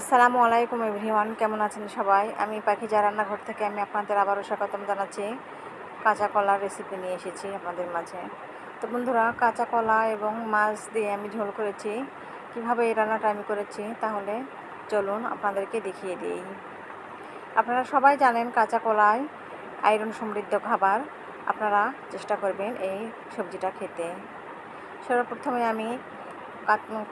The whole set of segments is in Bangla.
আসসালামু আলাইকুম এভরিওয়ান, কেমন আছেন সবাই? আমি পাখিজা রান্নাঘর থেকে আমি আপনাদের আবারও স্বাগতম জানাচ্ছি। কাঁচা কলার রেসিপি নিয়ে এসেছি আপনাদের মাঝে। তো বন্ধুরা, কাঁচা কলা এবং মাছ দিয়ে আমি ঝোল করেছি। কীভাবে এই রান্নাটা আমি করেছি তাহলে চলুন আপনাদেরকে দেখিয়ে দিই। আপনারা সবাই জানেন কাঁচা কলায় আয়রন সমৃদ্ধ খাবার। আপনারা চেষ্টা করবেন এই সবজিটা খেতে। সর্বপ্রথমে আমি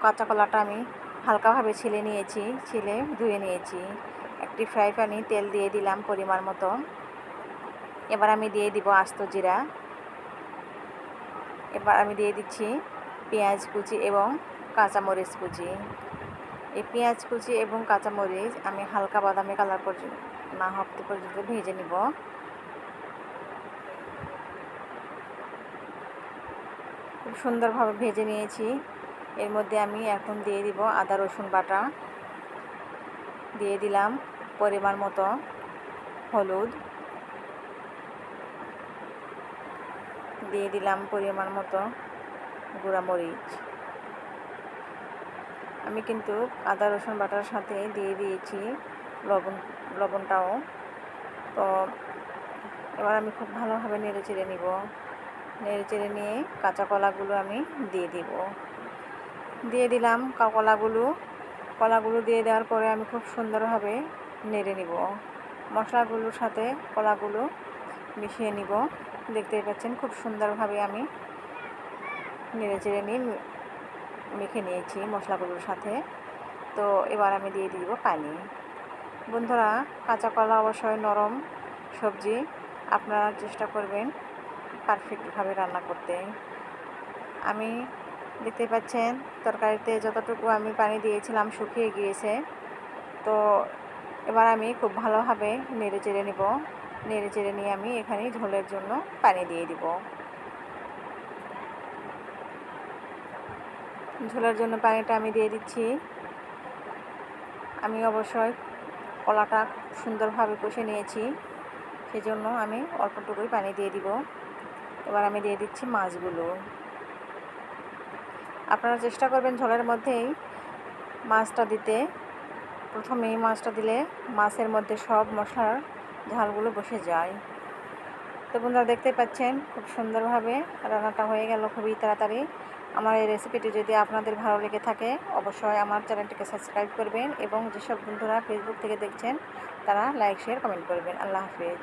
কাঁচা কলাটা আমি হালকাভাবে ছিলে নিয়েছি, ছিলে ধুয়ে নিয়েছি। একটি ফ্রাই প্যানে তেল দিয়ে দিলাম পরিমাণ মতো। এবার আমি দিয়ে দিব আস্ত জিরা। এবার আমি দিয়ে দিচ্ছি পেঁয়াজ কুচি এবং কাঁচামরিচ কুচি। এই পেঁয়াজ কুচি এবং কাঁচামরিচ আমি হালকা বাদামি কালার পর্যন্ত, না হতে পর্যন্ত ভেজে নিব। খুব সুন্দরভাবে ভেজে নিয়েছি। এর মধ্যে আমি এখন দিয়ে দিব আদা, রসুন বাটা। দিয়ে দিলাম পরিমাণ মতো হলুদ। দিয়ে দিলাম পরিমাণ মতো গুঁড়ামরিচ। আমি কিন্তু আদা, রসুন বাটার সাথে দিয়ে দিয়েছি লবণ, লবণটাও। তো এবার আমি খুব ভালোভাবে নেড়ে চেড়ে নিব। নেড়ে চেড়ে নিয়ে কাঁচা কলাগুলো আমি দিয়ে দিব। দিয়ে দিলাম কলাগুলো। কলাগুলো দিয়ে দেওয়ার পরে আমি খুব সুন্দরভাবে নেড়ে নিব। মশলাগুলোর সাথে কলাগুলো মিশিয়ে নিব। দেখতেই পাচ্ছেন খুব সুন্দরভাবে আমি নেড়ে চেড়ে নিয়ে মেখে নিয়েছি মশলাগুলোর সাথে। তো এবার আমি দিয়ে দিব পানি। বন্ধুরা, কাঁচা কলা অবশ্যই নরম সবজি। আপনারা চেষ্টা করবেন পারফেক্টভাবে রান্না করতে। আমি দেখতে পাচ্ছেন, তরকারিতে যতটুকু আমি পানি দিয়েছিলাম শুকিয়ে গিয়েছে। তো এবার আমি খুব ভালোভাবে নেড়ে চেড়ে নেব। নেড়ে চেড়ে নিয়ে আমি এখানে ঝোলের জন্য পানি দিয়ে দিব। ঝোলের জন্য পানিটা আমি দিয়ে দিচ্ছি। আমি অবশ্যই কলাটা সুন্দরভাবে কষে নিয়েছি, সেজন্য আমি অল্পটুকুই পানি দিয়ে দিব। এবার আমি দিয়ে দিচ্ছি মাছগুলো। আপনারা চেষ্টা করবেন ঝোলের মধ্যেই মাছটা দিতে। প্রথমেই মাছটা দিলে মাছের মধ্যে সব মশলার ঝালগুলো বসে যায়। তো বন্ধুরা দেখতে পাচ্ছেন, খুব সুন্দরভাবে রান্নাটা হয়ে গেল খুবই তাড়াতাড়ি। আমার এই রেসিপিটি যদি আপনাদের ভালো লেগে থাকে, অবশ্যই আমার চ্যানেলটিকে সাবস্ক্রাইব করবেন এবং যেসব বন্ধুরা ফেসবুক থেকে দেখছেন, তারা লাইক শেয়ার কমেন্ট করবেন। আল্লাহ হাফিজ।